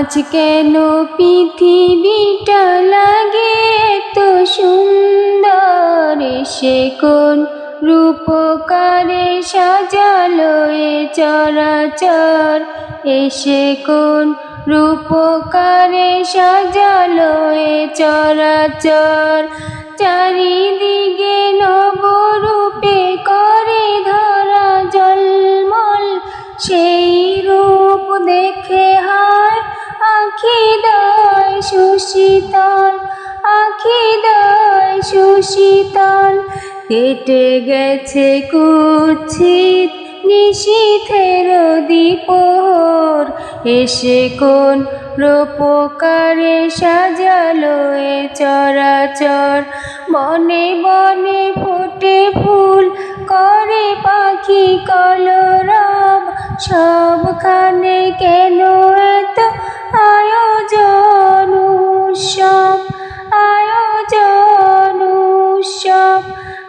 আজ কেন পৃথিবীটা লাগে এত সুন্দর। সে কোন রূপকারে সাজালো এ চরাচর। এসে কোন রূপকারে সাজালো এ চরাচর। চারিদিকে নবরূপে আখি সুশীতল আখি সুশীতল। কেটে গেছে কুচ্ছিত নিশীথের দীপর। এসে কোন রূপকারে সাজালো এ চরাচর। বনে বনে ফুটে ফুল করে পাখি কলরব। সবখানে কেন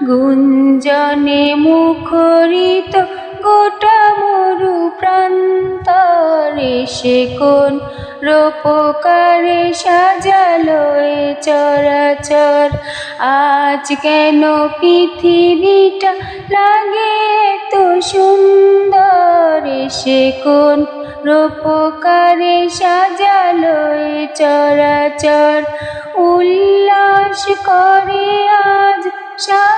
গুঞ্জনে মুখরিত গোটা মরু প্রান্তরে সে কোন রূপকারে সাজালো এ চরাচর? আজ কেন পৃথিবীটা লাগে এত সুন্দর? সে কোন রূপকারে সাজালো এ চরাচর? উল্লাস করে আজ সাহারার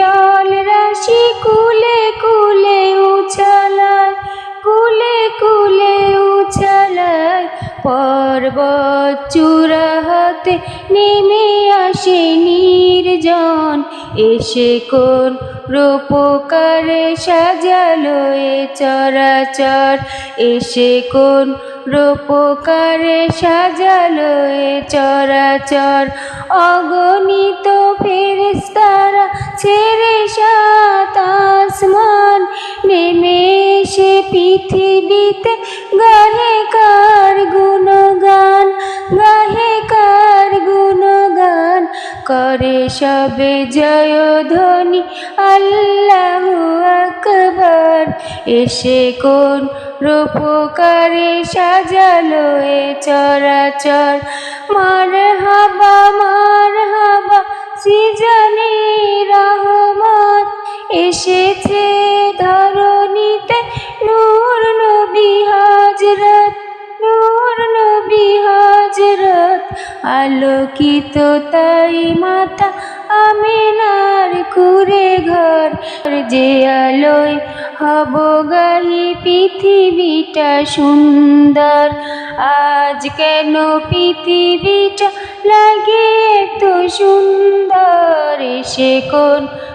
জল রাশি কুলে কুলে উছালায়, কুলে কুলে উছালায়, পর্বত চূড়া হতে নেমে আসে নির্জন। এসে কোন রূপকারে সাজালো এ চরাচর। এসে কোন রূপকারে সাজালো এ চরাচর। অগণিত ফেরেস্তারা ছেড়ে সাত আসমান নেমে এসে পৃথিবীতে। গাহে কার গুণগান? গাহে কার গুণগান? করে সবে জয় ধ্বনি আল্লাহ আকবর। এসে কোন রূপকারে সাজালো এ চরাচর। মার হাবা মার এসেছে ধরণীতে নূর নবী হাজরত নূর নবী হাজরত আলোকিত তাই মাতা আমিনার কুরে ঘর। যে আলোয় হব গাহি পৃথিবীটা সুন্দর। আজ কেন পৃথিবীটা লাগে তো সুন্দর? সে কোন